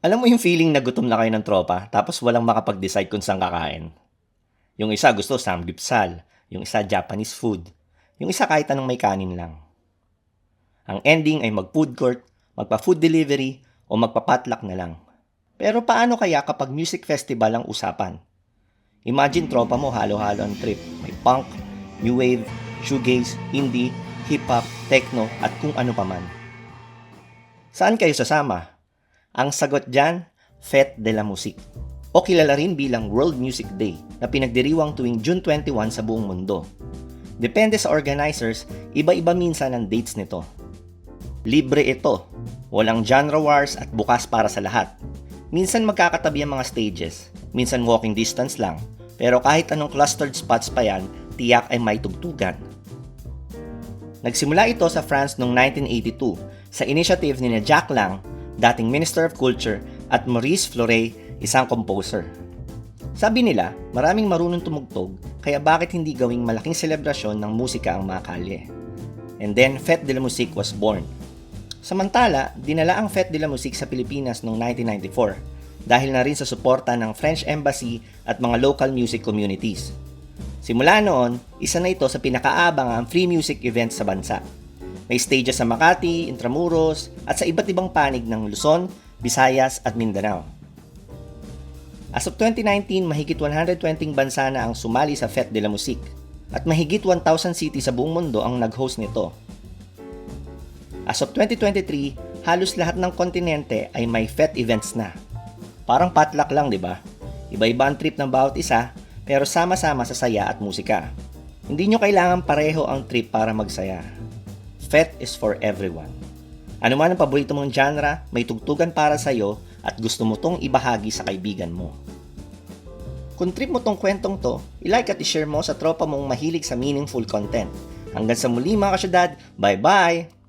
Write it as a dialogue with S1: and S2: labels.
S1: Alam mo yung feeling na gutom na kayo ng tropa tapos walang makapag-decide kung saan kakain? Yung isa gusto samgyeopsal, yung isa Japanese food, yung isa kahit anong may kanin lang. Ang ending ay mag-food court, magpa-food delivery, o magpa-potluck na lang. Pero paano kaya kapag music festival ang usapan? Imagine tropa mo halo-halo ang trip. May punk, new wave, shoegaze, indie, hip-hop, techno, at kung ano pa man. Saan kayo sasama? Ang sagot dyan, Fête de la Musique. O kilala rin bilang World Music Day na pinagdiriwang tuwing June 21 sa buong mundo. Depende sa organizers, iba-iba minsan ang dates nito. Libre ito, walang genre wars at bukas para sa lahat. Minsan magkakatabi ang mga stages, minsan walking distance lang, pero kahit anong clustered spots pa yan, tiyak ay may tugtugan. Nagsimula ito sa France noong 1982 sa initiative ni Jack Lang, dating Minister of Culture, at Maurice Fleury, isang composer. Sabi nila, maraming marunong tumugtog, kaya bakit hindi gawing malaking selebrasyon ng musika ang mga kalye? And then, Fête de la Musique was born. Samantala, dinala ang Fête de la Musique sa Pilipinas noong 1994 dahil na rin sa suporta ng French Embassy at mga local music communities. Simula noon, isa na ito sa pinakaabangang free music events sa bansa. May stages sa Makati, Intramuros, at sa iba't ibang panig ng Luzon, Visayas at Mindanao. As of 2019, mahigit 120 bansa na ang sumali sa Fête de la Musique at mahigit 1,000 cities sa buong mundo ang nag-host nito. As of 2023, halos lahat ng kontinente ay may Fête events na. Parang potluck lang, di ba? Iba-iba ang trip ng bawat isa, pero sama-sama sa saya at musika. Hindi nyo kailangan pareho ang trip para magsaya. Fête is for everyone. Ano man ang paborito mong genre, may tugtugan para sa'yo at gusto mo tong ibahagi sa kaibigan mo. Kung trip mo tong kwentong to, ilike at ishare mo sa tropa mong mahilig sa meaningful content. Hanggang sa muli mga kasyudad, bye-bye!